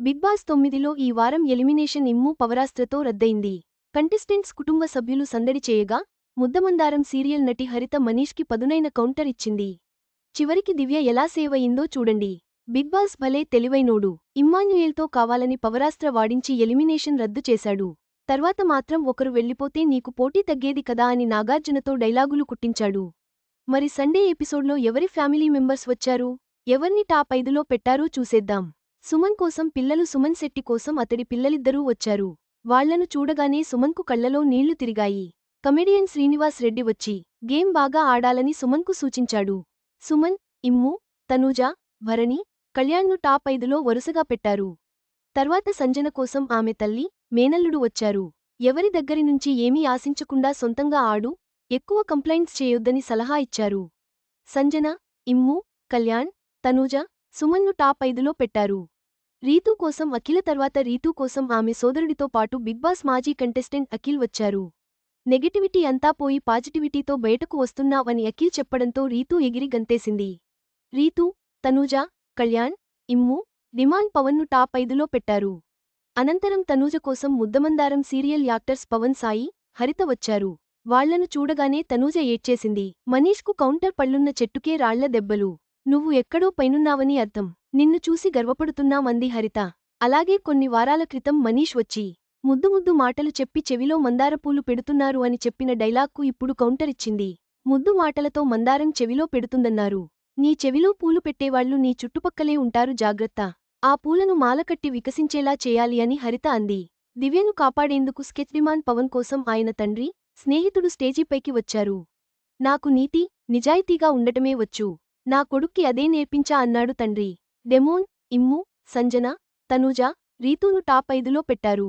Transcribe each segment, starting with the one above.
Big boss తొమ్మిదిలో ఈ వారం ఎలిమినేషన్ ఇమ్ము పవరాస్త్రతో రద్దయింది. కంటెస్టెంట్స్ కుటుంబ సభ్యులు సందడి చేయగా ముద్దమందారం సీరియల్ నటి హరిత మనీష్కి పదునైన కౌంటర్ ఇచ్చింది. చివరికి దివ్య ఎలా సేవయిందో చూడండి. బిగ్ బాస్ భలే తెలివైనోడు. ఇమ్మాన్యుయేల్తో కావాలని పవరాస్త్ర వాడించి ఎలిమినేషన్ రద్దు చేశాడు. తర్వాత మాత్రం ఒకరు వెళ్ళిపోతే నీకు పోటీ తగ్గేది కదా అని నాగార్జునతో డైలాగులు కుట్టించాడు. మరి సండే ఎపిసోడ్లో ఎవరి ఫ్యామిలీ మెంబర్స్ వచ్చారు? ఎవర్ని టాప్ ఐదులో పెట్టారో చూసేద్దాం. సుమన్ కోసం పిల్లలు సుమన్ శెట్టి కోసం అతడి పిల్లలిద్దరూ వచ్చారు. వాళ్ళను చూడగానే సుమన్కు కళ్ళలో నీళ్ళు తిరిగాయి. కమెడియన్ శ్రీనివాస్ రెడ్డి వచ్చి గేమ్ బాగా ఆడాలని సుమన్కు సూచించాడు. సుమన్ ఇమ్ము తనూజ భరణి కళ్యాణ్ను టాప్ ఐదులో వరుసగా పెట్టారు. తర్వాత సంజన కోసం ఆమె తల్లి మేనల్లుడు వచ్చారు. ఎవరి దగ్గరి నుంచి ఏమీ ఆశించకుండా సొంతంగా ఆడు ఎక్కువ కంప్లైంట్స్ చేయొద్దని సలహా ఇచ్చారు. సంజన ఇమ్ము కళ్యాణ్ తనూజ సుమన్ను టాప్ ఐదులో పెట్టారు. రీతూ కోసం అఖిల తర్వాత రీతూ కోసం ఆమె సోదరుడితో పాటు బిగ్ బాస్ మాజీ కంటెస్టెంట్ అఖిల్ వచ్చారు. నెగటివిటీ అంతా పోయి పాజిటివిటీతో బయటకు వస్తున్నావని అఖిల్ చెప్పడంతో రీతూ ఎగిరి గంతేసింది. రీతూ తనూజ కళ్యాణ్ ఇమ్ము డిమాండ్ పవన్ను టాప్ ఐదులో పెట్టారు. అనంతరం తనూజ కోసం ముద్దమందారం సీరియల్ యాక్టర్స్ పవన్ సాయి హరిత వచ్చారు. వాళ్ళను చూడగానే తనూజ ఏడ్చేసింది. మనీష్కు కౌంటర్ పళ్ళున్న చెట్టుకే రాళ్ళ దెబ్బలు. నువ్వు ఎక్కడో పైనున్నావని అర్థం. నిన్ను చూసి గర్వపడుతున్నామంది హరిత. అలాగే కొన్ని వారాల క్రితం మనీష్ వచ్చి ముద్దు ముద్దు మాటలు చెప్పి చెవిలో మందారపూలు పెడుతున్నారు అని చెప్పిన డైలాగ్కు ఇప్పుడు కౌంటరిచ్చింది ముద్దు మాటలతో మందారం చెవిలో పెడుతుందన్నారు. నీ చెవిలో పూలు పెట్టేవాళ్ళు నీ చుట్టుపక్కలే ఉంటారు జాగ్రత్త. ఆ పూలను మాలకట్టి వికసించేలా చేయాలి అని హరిత అంది. దివ్యను కాపాడేందుకు స్కెచ్ విమాన్ పవన్ కోసం ఆయన తండ్రి స్నేహితుడు స్టేజీపైకి వచ్చారు. నాకు నీతి నిజాయితీగా ఉండటమే వచ్చు. నా కొడుక్కి అదే నేర్పించా అన్నాడు తండ్రి. డెమోన్ ఇమ్ము సంజన తనూజ రీతూను టాప్ ఐదులో పెట్టారు.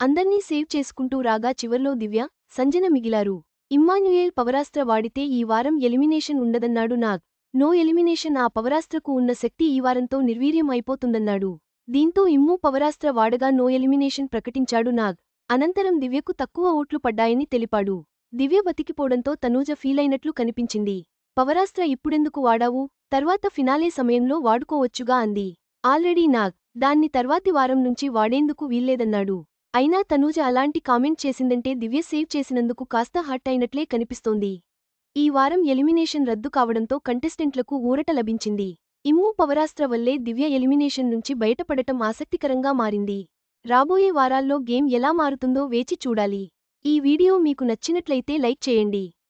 అందర్నీ సేవ్ చేసుకుంటూ రాగా చివర్లో దివ్య సంజన మిగిలారు. ఇమ్మాన్యుయేల్ పవరాస్త్ర వాడితే ఈ వారం ఎలిమినేషన్ ఉండదన్నాడు నాగ్. నో ఎలిమినేషన్ ఆ పవరాస్త్రకు ఉన్న శక్తి ఈ వారంతో నిర్వీర్యం అయిపోతుందన్నాడు. దీంతో ఇమ్ము పవరాస్త్ర వాడగా నో ఎలిమినేషన్ ప్రకటించాడు నాగ్. అనంతరం దివ్యకు తక్కువ ఓట్లు పడ్డాయని తెలిపాడు. దివ్య బతికిపోవడంతో తనూజ ఫీలైనట్లు కనిపించింది. పవరాస్త్ర ఇప్పుడెందుకు వాడావు? తర్వాత ఫినాలే సమయంలో వాడుకోవచ్చుగా అంది. ఆల్రెడీ నాగ్ దాన్ని తర్వాతి వారం నుంచి వాడేందుకు వీల్లేదన్నాడు. అయినా తనూజ అలాంటి కామెంట్ చేసిందంటే దివ్య సేవ్ చేసినందుకు కాస్త హాట్ అయినట్లే కనిపిస్తోంది. ఈ వారం ఎలిమినేషన్ రద్దు కావడంతో కంటెస్టెంట్లకు ఊరట లభించింది. ఇమూ పవరాస్త్ర వల్లే దివ్య ఎలిమినేషన్ నుంచి బయటపడటం ఆసక్తికరంగా మారింది. రాబోయే వారాల్లో గేమ్ ఎలా మారుతుందో వేచి చూడాలి. ఈ వీడియో మీకు నచ్చినట్లయితే లైక్ చేయండి.